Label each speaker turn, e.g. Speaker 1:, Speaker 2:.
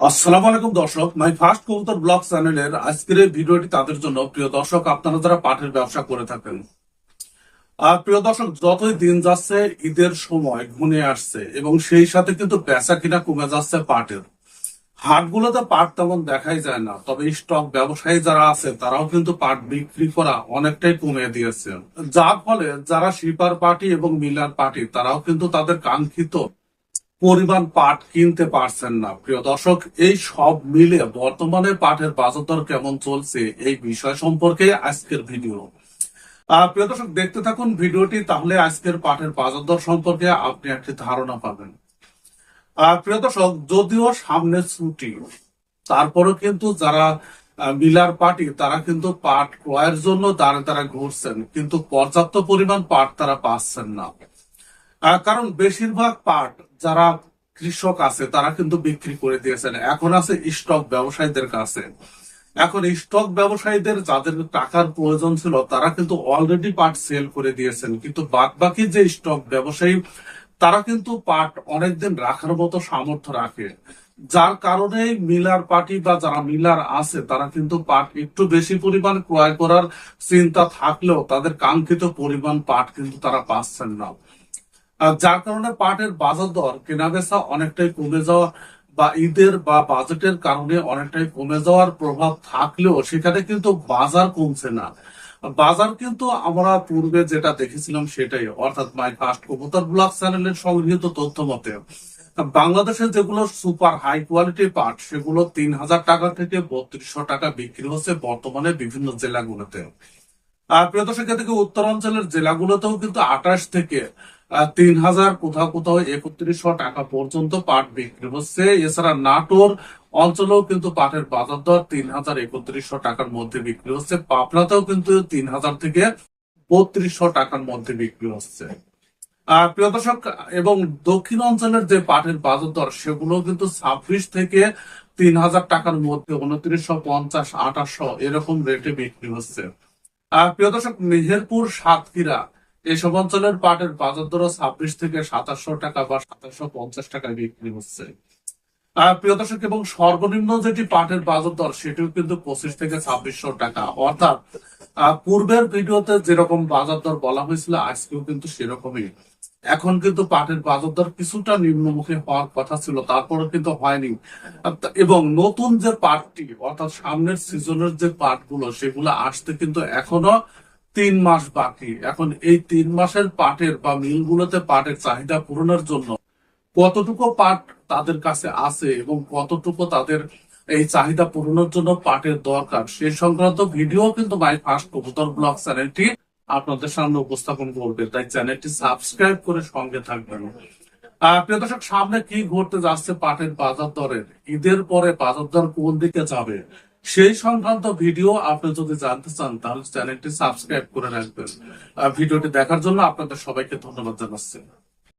Speaker 1: আসসালামু আলাইকুম দর্শক, মাই ফার্স্ট কবুতর ব্লগ চ্যানেলের আজকের এই ভিডিওটি তাদের জন্য। প্রিয় দর্শক, আপনারা যারা পাটের ব্যবসা করে থাকেন আর প্রিয় দর্শক, যতই দিন যাচ্ছে, ঈদের সময় ঘুনে আসছে এবং সেই সাথে কিন্তু বেচা কিনা কমে যাচ্ছে পাটের। হাটগুলোতে পাট তেমন দেখাই যায় না, তবে স্টক ব্যবসায়ী যারা আছে, তারাও কিন্তু পাট বিক্রি করা অনেকটাই কমে দিয়েছে। যার ফলে যারা শিপার পার্টি এবং মিলার পার্টি তারাও কিন্তু তাদের কাঙ্ক্ষিত পরিমাণ পাট কিনতে পারছেন না। প্রিয় দর্শক, এই সব মিলে বর্তমানে পাটের বাজার কেমন চলছে এই বিষয় সম্পর্কে আজকের ভিডিও। প্রিয় দর্শক, দেখতে থাকুন ভিডিওটি, তাহলে আজকের পাটের বাজার দর সম্পর্কে আপনি একটি ধারণা পাবেন। প্রিয় দর্শক, যদিও সামনে ছুটি, তারপরেও কিন্তু যারা মিলার পার্টি, তারা কিন্তু পাট ক্রয়ের জন্য দাঁড়ে তারা ঘুরছেন, কিন্তু পর্যাপ্ত পরিমাণ পাট তারা পাচ্ছেন না। কারণ বেশিরভাগ পাট যারা কৃষক আছে, তারা কিন্তু বিক্রি করে দিয়েছেন। এখন আছে স্টক ব্যবসায়ীদের কাছে। এখন স্টক ব্যবসায়ীদের যাদের টাকার প্রয়োজন ছিল, তারা কিন্তু অলরেডি পাট সেল করে দিয়েছেন। কিন্তু বাদ বাকি যে স্টক ব্যবসায়ী, তারা কিন্তু পাট অনেকদিন রাখার মতো সামর্থ্য রাখে। যার কারণে মিলার পার্টি বা যারা মিলার আছে, তারা কিন্তু পাট একটু বেশি পরিমাণ ক্রয় করার চিন্তা থাকলেও তাদের কাঙ্ক্ষিত পরিমাণ পাট কিন্তু তারা পাচ্ছেন না। যার কারণে পাটের বাজার দর কেনা কেনাবেচা অনেকটাই কমে যাওয়া বা ঈদের বা বাজেটের কারণে অনেকটাই কমে যাওয়ার প্রভাব থাকলেও সেখানে কিন্তু বাজার কমছে না। বাজার কিন্তু আমরা পূর্বে যেটা দেখেছিলাম সেটাই, অর্থাৎ মাই ফার্স্ট কবুতর ব্লগ চ্যানেলের সংগৃহীত তথ্য মতে বাংলাদেশের যেগুলো সুপার হাই কোয়ালিটি পাট, সেগুলো তিন হাজার টাকা থেকে বত্রিশশো টাকা বিক্রি হচ্ছে বর্তমানে বিভিন্ন জেলাগুলোতে। আর প্রিয় দর্শক, এদিকে উত্তরাঞ্চলের জেলাগুলোতেও কিন্তু আঠাশ থেকে তিন হাজার কোথাও কোথাও একত্রিশশো টাকা পর্যন্ত পাট বিক্রি হচ্ছে। এছাড়া নাটোর অঞ্চলেও কিন্তু পাটের বাজার দর তিন হাজার একত্রিশশো টাকার মধ্যে বিক্রি হচ্ছে। পাবনাতেও কিন্তু তিন হাজার থেকে বত্রিশশো টাকার মধ্যে বিক্রি হচ্ছে। আহ প্রিয় দর্শক, এবং দক্ষিণ অঞ্চলের যে পাটের বাজার দর সেগুলো কিন্তু ছাব্বিশ থেকে তিন হাজার টাকার মধ্যে উনত্রিশশো পঞ্চাশ, আঠাশশো এরকম রেটে বিক্রি হচ্ছে। আহ প্রিয় দর্শক, মেহেরপুর, সাতক্ষীরা এসব অঞ্চলের পাটের বাজার দর ছাব্বিশ থেকে সাতাশশো টাকা বা সাতাশশো পঞ্চাশ টাকায় বিক্রি হচ্ছে। প্রিয় দর্শক, এবং সর্বনিম্ন যেটি পাটের বাজার দর, সেটিও কিন্তু পঁচিশ থেকে ছাব্বিশশো টাকা। অর্থাৎ পূর্বের ভিডিওতে যেরকম বাজার দর বলা হয়েছিল, আজকেও কিন্তু সেরকমই। এখন কিন্তু পাটের বাজার দর কিছুটা নিম্নমুখী হওয়ার কথা ছিল তারপরে কিন্তু হয়নি। এবং নতুন যে পাটটি, অর্থাৎ সামনের সিজনের যে পাটগুলো, সেগুলো আসতে কিন্তু এখনও তিন মাস বাকি। এখন এই তিন মাসের পাটের বা মিলগুলোতে পাটের চাহিদা পূরণের জন্য কতটুকু পাট তাদের কাছে আছে এবং কতটুকু তাদের এই চাহিদা পূরণের জন্য পাটের দরকার সেই সংক্রান্ত ভিডিও কিন্তু মাই ফার্স্ট কবুতর ব্লগ চ্যানেলটি আপনাদের সামনে উপস্থাপন করবে। তাই চ্যানেলটি সাবস্ক্রাইব করে সঙ্গে থাকবেন। সামনে কি ঘটতে যাচ্ছে পাটের বাজার দরের? ঈদের পরে বাজার দর কোন দিকে যাবে? সেই সংক্রান্ত ভিডিও আপনি যদি জানতে চান, তাহলে চ্যানেলটি সাবস্ক্রাইব করে রাখবেন। ভিডিওটি দেখার জন্য আপনাদের সবাইকে ধন্যবাদ জানাচ্ছি।